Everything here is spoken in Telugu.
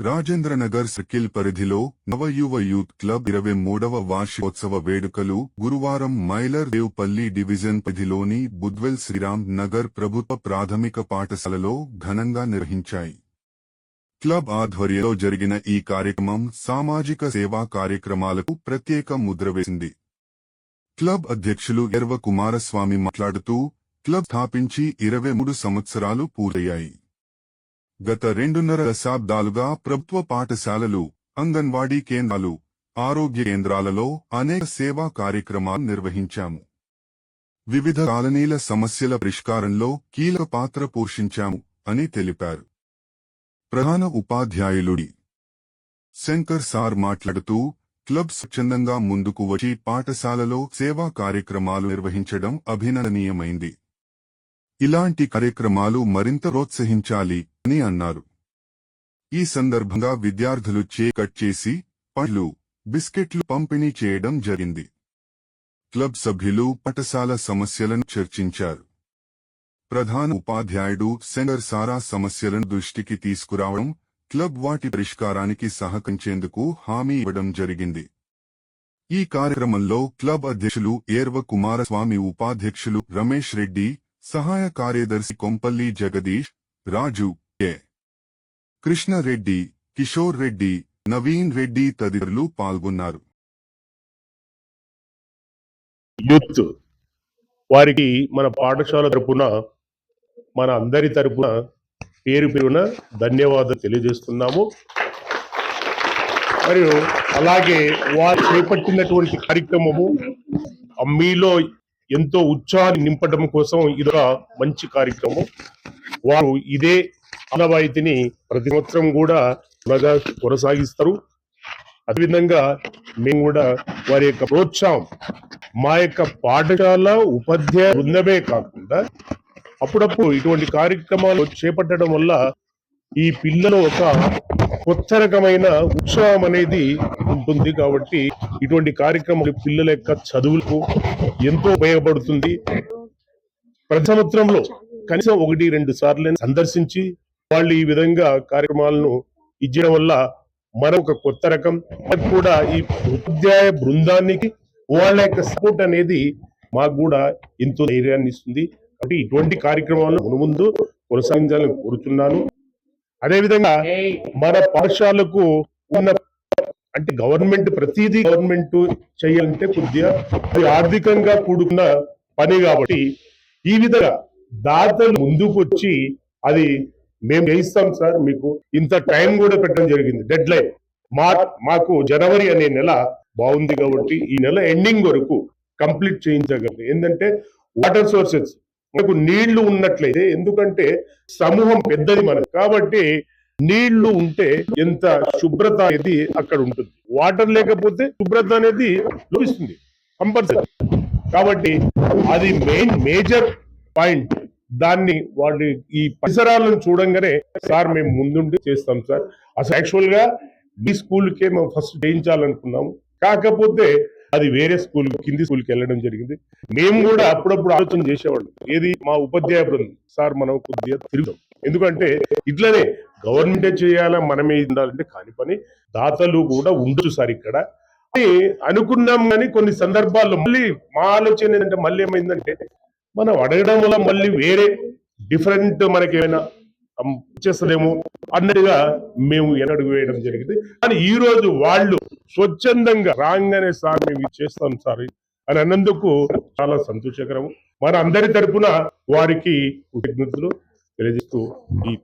రాజేంద్రనగర్ సర్కిల్ పరిధిలో నవయువ యూత్ క్లబ్ ఇరవై మూడవ వార్షికోత్సవ వేడుకలు గురువారం మైలర్ దేవ్పల్లి డివిజన్ పరిధిలోని బుద్వెల్ శ్రీరామ్ నగర్ ప్రభుత్వ ప్రాథమిక పాఠశాలలో ఘనంగా నిర్వహించాయి. క్లబ్ ఆధ్వర్యంలో జరిగిన ఈ కార్యక్రమం సామాజిక సేవా కార్యక్రమాలకు ప్రత్యేక ముద్ర వేసింది. క్లబ్ అధ్యక్షులు ఎర్వ కుమారస్వామి మాట్లాడుతూ క్లబ్ స్థాపించి ఇరవై మూడు సంవత్సరాలు పూర్తయ్యాయి. గత రెండున్నర దశాబ్దాలుగా ప్రభుత్వ పాఠశాలలు అంగన్వాడీ కేంద్రాలు ఆరోగ్య కేంద్రాలలో అనేక సేవా కార్యక్రమాలు నిర్వహించాము. వివిధ కాలనీల సమస్యల పరిష్కారంలో కీలక పాత్ర పోషించాము అని తెలిపారు. ప్రధాన ఉపాధ్యాయులుడి శంకర్ సార్ మాట్లాడుతూ క్లబ్ స్వచ్ఛందంగా ముందుకు వచ్చి పాఠశాలలో సేవా కార్యక్రమాలు నిర్వహించడం అభినందనీయమైంది. ఇలాంటి కార్యక్రమాలు మరింత ప్రోత్సహించాలి అని అన్నారు. ఈ సందర్భంగా విద్యార్థులు చే కట్ చేసి పండ్లు బిస్కెట్లు పంపిణీ చేయడం జరిగింది. క్లబ్ సభ్యులు పాఠశాల సమస్యలను చర్చించారు. ప్రధాన ఉపాధ్యాయుడు సెంగర్ సారా సమస్యలను దృష్టికి తీసుకురావడం క్లబ్ వాటి పరిష్కారానికి సహకరించేందుకు హామీ ఇవ్వడం జరిగింది. ఈ కార్యక్రమంలో క్లబ్ అధ్యక్షులు ఏర్వ కుమారస్వామి ఉపాధ్యక్షులు రమేష్ రెడ్డి సహాయ కార్యదర్శి కొంపల్లి జగదీష్ రాజు కె కృష్ణారెడ్డి కిషోర్ రెడ్డి నవీన్ రెడ్డి తదితరులు పాల్గొన్నారు. యూత్ వారికి మన పాఠశాల తరపున మన అందరి తరపున పేరు పేరున ధన్యవాదాలు తెలియజేస్తున్నాము. మరియు అలాగే వారు చేపట్టినటువంటి కార్యక్రమము మీలో ఎంతో ఉత్సాహాన్ని నింపడం కోసం ఇదొక మంచి కార్యక్రమం. వారు ఇదే ఆనవాయితీని ప్రతి సంవత్సరం కూడా బాగా కొనసాగిస్తారు. అదేవిధంగా మేము కూడా వారి యొక్క ప్రోత్సాహం మా యొక్క పాఠశాల ఉపాధ్యాయ బృందమే కాకుండా అప్పుడప్పుడు ఇటువంటి కార్యక్రమాలు చేపట్టడం వల్ల ఈ పిల్లలు ఒక కొత్త రకమైన ఉత్సాహం అనేది ఉంటుంది కాబట్టి ఇటువంటి కార్యక్రమాలు పిల్లల యొక్క చదువులకు ఎంతో ఉపయోగపడుతుంది. ప్రతి సంవత్సరంలో కనీసం ఒకటి రెండు సార్లు సందర్శించి వాళ్ళు ఈ విధంగా కార్యక్రమాలను ఇచ్చడం వల్ల మనం ఒక కొత్త రకం. మనకు కూడా ఈ ఉపాధ్యాయ బృందానికి వాళ్ళ యొక్క సపోర్ట్ అనేది మాకు కూడా ఎంతో ధైర్యాన్ని ఇస్తుంది. కాబట్టి ఇటువంటి కార్యక్రమాలను మునుముందు కొనసాగించాలని కోరుతున్నాను అదేవిధంగా మన పాఠశాలకు ఉన్న అంటే గవర్నమెంట్ ప్రతిదీ గవర్నమెంట్ చేయాలంటే కొద్దిగా ఆర్థికంగా కూడుకున్న పని కాబట్టి ఈ విధంగా దాతలు ముందుకు వచ్చి అది మేము చేయిస్తాం సార్ మీకు ఇంత టైం కూడా పెట్టడం జరిగింది. డెడ్ లైన్ మా మాకు జనవరి అనే నెల బాగుంది కాబట్టి ఈ నెల ఎండింగ్ వరకు కంప్లీట్ చేయించగలరు. ఏంటంటే వాటర్ సోర్సెస్. మనకు నీళ్ళు ఉన్నట్లయితే ఎందుకంటే సమూహం పెద్దది మనకు కాబట్టి నీళ్ళు ఉంటే ఎంత శుభ్రత అనేది అక్కడ ఉంటుంది. వాటర్ లేకపోతే శుభ్రత అనేది లభిస్తుంది కంపల్సరీ. కాబట్టి అది మెయిన్ మేజర్ పాయింట్. దాన్ని వాడి ఈ పరిసరాలను చూడంగానే సార్ మేము ముందుండి చేస్తాం సార్. అసలు యాక్చువల్గా మీ స్కూల్కే మేము ఫస్ట్ చేయించాలనుకున్నాము. కాకపోతే అది వేరే స్కూల్ కింది స్కూల్కి వెళ్ళడం జరిగింది. మేము కూడా అప్పుడప్పుడు ఆలోచన చేసేవాళ్ళం. ఏది మా ఉపాధ్యాయ బృందం సార్ మనం కొద్దిగా తిరుగుతాం. ఎందుకంటే ఇట్లనే గవర్నమెంటే చేయాలా మనమే ఉండాలంటే కాని పని. దాతలు కూడా ఉండొచ్చు సార్ ఇక్కడ. అని అనుకున్నాం కానీ కొన్ని సందర్భాల్లో మళ్ళీ మా ఆలోచన ఏంటంటే మళ్ళీ ఏమైందంటే మనం అడగడం వల్ల మళ్ళీ వేరే డిఫరెంట్ మనకి ఏమైనా చేస్తలేము అన్నట్టుగా మేము ఎనడుగు వేయడం జరిగింది. కానీ ఈ రోజు వాళ్ళు స్వచ్ఛందంగా రాగానే సార్ మేము చేస్తాం సార్ అని అన్నందుకు చాలా సంతోషకరము మన అందరి తరపున వారికి కృతజ్ఞతలు తెలియజేస్తూ ఈ